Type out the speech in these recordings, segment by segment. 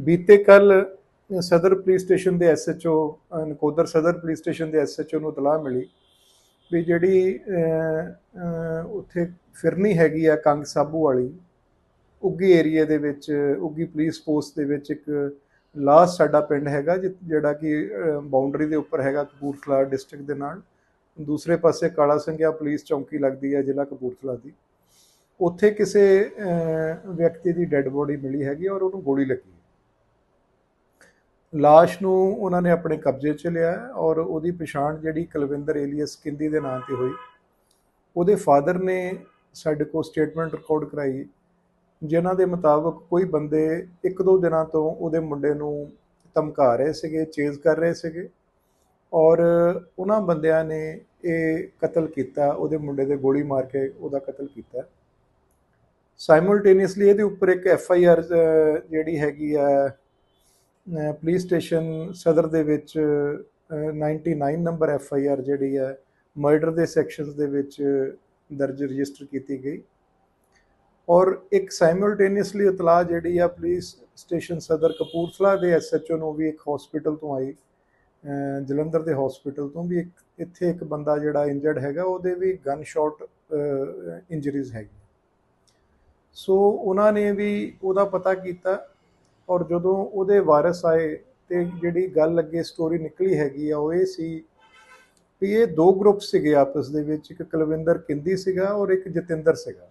ਬੀਤੇ ਕੱਲ ਸਦਰ ਪੁਲਿਸ ਸਟੇਸ਼ਨ ਦੇ ਐਸਐਚਓ, ਨਕੋਦਰ ਸਦਰ ਪੁਲਿਸ ਸਟੇਸ਼ਨ ਦੇ ਐਸਐਚਓ ਨੂੰ ਇਤਲਾਹ ਮਿਲੀ ਵੀ ਜਿਹੜੀ ਉੱਥੇ ਫਿਰਨੀ ਹੈਗੀ ਆ ਕੰਗ ਸਾਬੂ ਵਾਲੀ, ਉੱਗੀ ਏਰੀਆ ਦੇ ਵਿੱਚ, ਉੱਗੀ ਪੁਲਿਸ ਪੋਸਟ ਦੇ ਵਿੱਚ ਇੱਕ ਲਾਸਟ ਸਾਡਾ ਪਿੰਡ ਹੈਗਾ, ਜਿ- ਜਿਹੜਾ ਕਿ ਬਾਉਂਡਰੀ ਦੇ ਉੱਪਰ ਹੈਗਾ ਕਪੂਰਥਲਾ ਡਿਸਟ੍ਰਿਕਟ ਦੇ ਨਾਲ। ਦੂਸਰੇ ਪਾਸੇ ਕਾਲਾ ਸੰਘਿਆ ਪੁਲਿਸ ਚੌਂਕੀ ਲੱਗਦੀ ਹੈ ਜ਼ਿਲ੍ਹਾ ਕਪੂਰਥਲਾ ਦੀ। ਉੱਥੇ ਕਿਸੇ ਵਿਅਕਤੀ ਦੀ ਡੈੱਡ ਬੋਡੀ ਮਿਲੀ ਹੈਗੀ ਔਰ ਉਹਨੂੰ ਗੋਲੀ ਲੱਗੀ। ਲਾਸ਼ ਨੂੰ ਉਹਨਾਂ ਨੇ ਆਪਣੇ ਕਬਜ਼ੇ 'ਚ ਲਿਆ ਔਰ ਉਹਦੀ ਪਛਾਣ ਜਿਹੜੀ ਕੁਲਵਿੰਦਰ ਏਲੀਅਸ ਕਿੰਦੀ ਦੇ ਨਾਂ ਤੇ ਹੋਈ, ਉਹਦੇ ਫਾਦਰ ਨੇ ਸਾਡੇ ਕੋਲ ਸਟੇਟਮੈਂਟ ਰਿਕਾਰਡ ਕਰਾਈ ਜਿਨ੍ਹਾਂ ਦੇ ਮੁਤਾਬਕ ਕੋਈ ਬੰਦੇ ਇੱਕ ਦੋ ਦਿਨਾਂ ਤੋਂ ਉਹਦੇ ਮੁੰਡੇ ਨੂੰ ਧਮਕਾ ਰਹੇ ਸੀਗੇ, ਚੇਜ਼ ਕਰ ਰਹੇ ਸੀਗੇ ਔਰ ਉਹਨਾਂ ਬੰਦਿਆਂ ਨੇ ਇਹ ਕਤਲ ਕੀਤਾ, ਉਹਦੇ ਮੁੰਡੇ ਦੇ ਗੋਲੀ ਮਾਰ ਕੇ ਉਹਦਾ ਕਤਲ ਕੀਤਾ। ਸਾਈਮਲਟੇਨੀਅਸਲੀ ਇਹਦੇ ਉੱਪਰ ਇੱਕ ਐਫ ਆਈ ਆਰ ਜਿਹੜੀ ਹੈਗੀ ਆ ਪੁਲਿਸ ਸਟੇਸ਼ਨ ਸਦਰ ਦੇ ਵਿੱਚ, ਅਹ 99 ਨੰਬਰ ਐਫ ਆਈ ਆਰ ਜਿਹੜੀ ਹੈ ਮਰਡਰ ਦੇ ਸੈਕਸ਼ਨਸ ਦੇ ਵਿੱਚ ਦਰਜ ਰਜਿਸਟਰ ਕੀਤੀ ਗਈ। ਔਰ ਇੱਕ ਸਾਈਮਲਟੇਨੀਅਸਲੀ ਇਤਲਾਹ ਜਿਹੜੀ ਆ ਪੁਲਿਸ ਸਟੇਸ਼ਨ ਸਦਰ ਕਪੂਰਥਲਾ ਦੇ ਐਸਐਚਓ ਨੂੰ ਵੀ ਇੱਕ ਹਸਪੀਟਲ ਤੋਂ ਆਈ ਜਲੰਧਰ ਦੇ ਹਸਪੀਟਲ ਤੋਂ ਵੀ ਇੱਕ, ਇੱਥੇ ਇੱਕ ਬੰਦਾ ਜਿਹੜਾ ਇੰਜਰਡ ਹੈਗਾ, ਉਹਦੇ ਵੀ ਗਨ ਸ਼ਾਟ ਇੰਜਰੀਜ਼ ਹੈਗੀ। ਸੋ ਉਹਨਾਂ ਨੇ ਵੀ ਉਹਦਾ ਪਤਾ ਕੀਤਾ ਔਰ ਜਦੋਂ ਉਹਦੇ ਵਾਰਸ ਆਏ ਤੇ ਜਿਹੜੀ ਗੱਲ ਅੱਗੇ ਸਟੋਰੀ ਨਿਕਲੀ ਹੈਗੀ ਆ, ਉਹ ਇਹ ਸੀ ਵੀ ਇਹ ਦੋ ਗਰੁੱਪ ਸੀਗੇ ਆਪਸ ਦੇ ਵਿੱਚ, ਇੱਕ ਕੁਲਵਿੰਦਰ ਕਿੰਦੀ ਸੀਗਾ ਔਰ ਇੱਕ ਜਤਿੰਦਰ ਸੀਗਾ।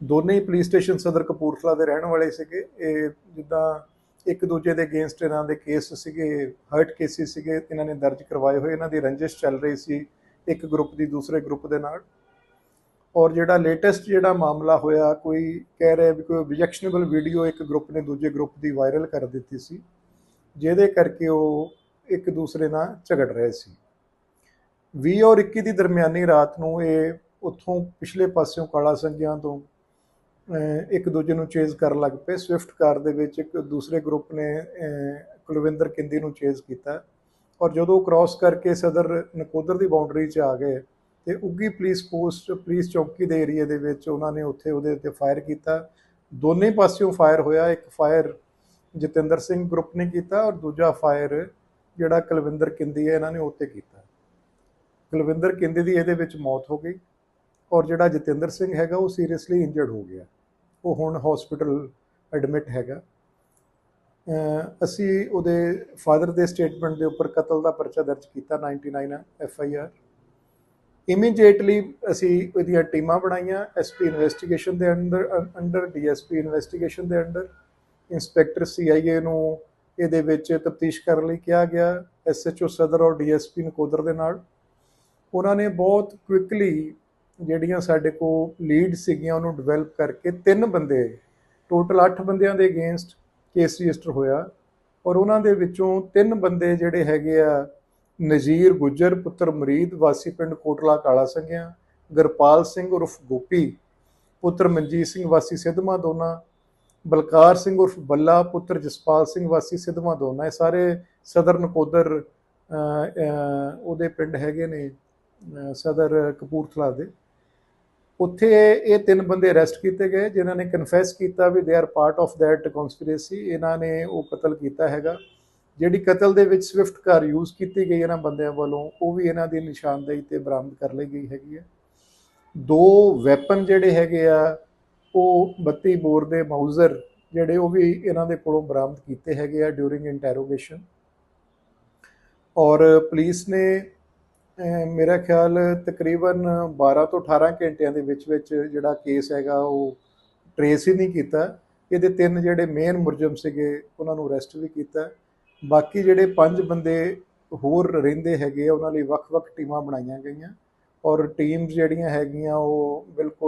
ਦੋਨੇ ਹੀ ਪੁਲਿਸ ਸਟੇਸ਼ਨ ਸਦਰ ਕਪੂਰਥਲਾ ਦੇ ਰਹਿਣ ਵਾਲੇ ਸੀਗੇ। ਇਹ ਜਿੱਦਾਂ ਇੱਕ ਦੂਜੇ ਦੇ ਅਗੇਂਸਟ ਇਹਨਾਂ ਦੇ ਕੇਸ ਸੀਗੇ ਹਰਟ ਕੇਸਿਸ ਸੀਗੇ, ਇਹਨਾਂ ਨੇ ਦਰਜ ਕਰਵਾਏ ਹੋਏ, ਇਹਨਾਂ ਦੀ ਰੰਜਿਸ਼ ਚੱਲ ਰਹੀ ਸੀ ਇੱਕ ਗਰੁੱਪ ਦੀ ਦੂਸਰੇ ਗਰੁੱਪ ਦੇ ਨਾਲ। ਔਰ ਜਿਹੜਾ ਲੇਟੈਸਟ ਜਿਹੜਾ ਮਾਮਲਾ ਹੋਇਆ, ਕੋਈ ਕਹਿ ਰਿਹਾ ਵੀ ਕੋਈ ਆਬਜੈਕਸ਼ਨੇਬਲ ਵੀਡੀਓ ਇੱਕ ਗਰੁੱਪ ਨੇ ਦੂਜੇ ਗਰੁੱਪ ਦੀ ਵਾਇਰਲ ਕਰ ਦਿੱਤੀ ਸੀ, ਜਿਹਦੇ ਕਰਕੇ ਉਹ ਇੱਕ ਦੂਸਰੇ ਨਾਲ ਝਗੜ ਰਹੇ ਸੀ। 20 ਔਰ 21 ਦੀ ਦਰਮਿਆਨੀ ਰਾਤ ਨੂੰ ਇਹ ਉੱਥੋਂ ਪਿਛਲੇ ਪਾਸਿਓਂ ਕਾਲਾ ਸੰਗਿਆਂ ਤੋਂ ਇੱਕ ਦੂਜੇ ਨੂੰ ਚੇਜ਼ ਕਰਨ ਲੱਗ ਪਏ। ਸਵਿਫਟ ਕਾਰ ਦੇ ਵਿੱਚ ਇੱਕ ਦੂਸਰੇ ਗਰੁੱਪ ਨੇ ਕੁਲਵਿੰਦਰ ਕਿੰਦੀ ਨੂੰ ਚੇਜ਼ ਕੀਤਾ। ਔਰ ਜਦੋਂ ਕ੍ਰਾਸ ਕਰਕੇ ਸਦਰ ਨਕੋਦਰ ਦੀ ਬਾਉਂਡਰੀ 'ਚ ਆ ਗਏ ਤੇ ਉੱਗੀ ਪੁਲਿਸ ਪੋਸਟ, ਪੁਲਿਸ ਚੌਕੀ ਦੇ ਏਰੀਆ ਦੇ ਵਿੱਚ ਉਹਨਾਂ ਨੇ ਉੱਥੇ ਉਹਦੇ ਉੱਤੇ ਫਾਇਰ ਕੀਤਾ। ਦੋਨੇ ਪਾਸਿਓਂ ਫਾਇਰ ਹੋਇਆ, ਇੱਕ ਫਾਇਰ ਜਤਿੰਦਰ ਸਿੰਘ ਗਰੁੱਪ ਨੇ ਕੀਤਾ ਔਰ ਦੂਜਾ ਫਾਇਰ ਜਿਹੜਾ ਕੁਲਵਿੰਦਰ ਕਿੰਦੀ ਹੈ, ਇਹਨਾਂ ਨੇ ਉੱਤੇ ਕੀਤਾ। ਕੁਲਵਿੰਦਰ ਕਿੰਦੀ ਦੀ ਇਹਦੇ ਵਿੱਚ ਮੌਤ ਹੋ ਗਈ ਔਰ ਜਿਹੜਾ ਜਤਿੰਦਰ ਸਿੰਘ ਹੈਗਾ, ਉਹ ਸੀਰੀਅਸਲੀ ਇੰਜਰਡ ਹੋ ਗਿਆ। ਉਹ ਹੁਣ ਹਸਪੀਟਲ ਐਡਮਿਟ ਹੈਗਾ। ਅਸੀਂ ਉਹਦੇ ਫਾਦਰ ਦੇ ਸਟੇਟਮੈਂਟ ਦੇ ਉੱਪਰ ਕਤਲ ਦਾ ਪਰਚਾ ਦਰਜ ਕੀਤਾ, 99 ਐਫ ਆਈ ਆਰ। ਇਮੀਡੀਏਟਲੀ ਅਸੀਂ ਉਹਦੀਆਂ ਟੀਮਾਂ ਬਣਾਈਆਂ ਐਸਪੀ ਇਨਵੈਸਟੀਗੇਸ਼ਨ ਦੇ ਅੰਡਰ ਅੰਡਰ ਡੀਐਸਪੀ ਇਨਵੈਸਟੀਗੇਸ਼ਨ ਦੇ ਅੰਡਰ ਇੰਸਪੈਕਟਰ ਸੀਆਈਏ ਨੂੰ ਇਹਦੇ ਵਿੱਚ ਤਫਤੀਸ਼ ਕਰਨ ਲਈ ਕਿਹਾ ਗਿਆ। ਐਸਐਚਓ ਸਦਰ ਔਰ ਡੀਐਸਪੀ ਨਕੋਦਰ ਦੇ ਨਾਲ। ਉਹਨਾਂ ਨੇ ਬਹੁਤ ਕੁਇਕਲੀ ਜਿਹੜੀਆਂ ਸਾਡੇ ਕੋਲ ਲੀਡ ਸੀਗੀਆਂ, ਉਹਨੂੰ ਡਿਵੈਲਪ ਕਰਕੇ ਤਿੰਨ ਬੰਦੇ ਟੋਟਲ 8 ਬੰਦਿਆਂ ਦੇ ਅਗੇਂਸਟ ਕੇਸ ਰਜਿਸਟਰ ਹੋਇਆ। ਔਰ ਉਹਨਾਂ ਦੇ ਵਿੱਚੋਂ ਤਿੰਨ ਬੰਦੇ ਜਿਹੜੇ ਹੈਗੇ ਆ ਨਜ਼ੀਰ ਗੁੱਜਰ, ਪੁੱਤਰ ਮਰੀਦ, ਵਾਸੀ ਪਿੰਡ ਕੋਟਲਾ, ਕਾਲਾ ਸੰਘਿਆ, ਗੁਰਪਾਲ ਸਿੰਘ ਉਰਫ ਗੋਪੀ, ਪੁੱਤਰ ਮਨਜੀਤ ਸਿੰਘ, ਵਾਸੀ ਸਿੱਧਵਾਂ ਦੋਨਾ, ਬਲਕਾਰ ਸਿੰਘ ਉਰਫ ਬੱਲਾ, ਪੁੱਤਰ ਜਸਪਾਲ ਸਿੰਘ, ਵਾਸੀ ਸਿੱਧਵਾਂ ਦੋਨਾ। ਇਹ ਸਾਰੇ ਸਦਰ ਨਕੋਦਰ ਉਹਦੇ ਪਿੰਡ ਹੈਗੇ ਨੇ ਸਦਰ ਕਪੂਰਥਲਾ ਦੇ। ਉੱਥੇ ਇਹ ਤਿੰਨ ਬੰਦੇ ਅਰੈਸਟ ਕੀਤੇ ਗਏ, ਜਿਨ੍ਹਾਂ ਨੇ ਕਨਫੈਸ ਕੀਤਾ ਵੀ they are part of that conspiracy ਇਹਨਾਂ ਨੇ ਉਹ ਕਤਲ ਕੀਤਾ ਹੈਗਾ। ਜਿਹੜੀ ਕਤਲ ਦੇ ਵਿੱਚ ਸਵਿਫਟ ਕਾਰ ਯੂਜ਼ ਕੀਤੀ ਗਈ ਇਹਨਾਂ ਬੰਦਿਆਂ ਵੱਲੋਂ, ਉਹ ਵੀ ਇਹਨਾਂ ਦੀ ਨਿਸ਼ਾਨਦੇਹੀ ਤੇ ਬਰਾਮਦ ਕਰ ਲਈ ਗਈ ਹੈਗੀ ਹੈ। ਦੋ ਵੈਪਨ ਜਿਹੜੇ ਹੈਗੇ ਆ, ਉਹ 32 ਬੋਰ ਦੇ ਮਾਊਜ਼ਰ ਜਿਹੜੇ, ਉਹ ਵੀ ਇਹਨਾਂ ਦੇ ਕੋਲੋਂ ਬਰਾਮਦ ਕੀਤੇ ਹੈਗੇ ਆ ਡਿਊਰਿੰਗ ਇੰਟਰੋਗੇਸ਼ਨ ਔਰ ਪੁਲਿਸ ਨੇ ਮੇਰਾ ਖਿਆਲ ਤਕਰੀਬਨ 12 ਤੋਂ 18 ਘੰਟਿਆਂ ਦੇ ਵਿੱਚ ਵਿੱਚ ਜਿਹੜਾ ਕੇਸ ਹੈਗਾ, ਉਹ ਟਰੇਸ ਹੀ ਨਹੀਂ ਕੀਤਾ। ਇਹਦੇ ਤਿੰਨ ਜਿਹੜੇ ਮੇਨ ਮੁਰਜਮ ਸੀਗੇ, ਉਹਨਾਂ ਨੂੰ ਅਰੈਸਟ ਵੀ ਕੀਤਾ। ਬਾਕੀ ਜਿਹੜੇ ਪੰਜ ਬੰਦੇ ਹੋਰ ਰਹਿੰਦੇ ਹੈਗੇ ਆ, ਉਹਨਾਂ ਲਈ ਵੱਖ-ਵੱਖ ਟੀਮਾਂ ਬਣਾਈਆਂ ਗਈਆਂ ਔਰ ਟੀਮਸ ਜਿਹੜੀਆਂ ਹੈਗੀਆਂ ਉਹ ਬਿਲਕੁਲ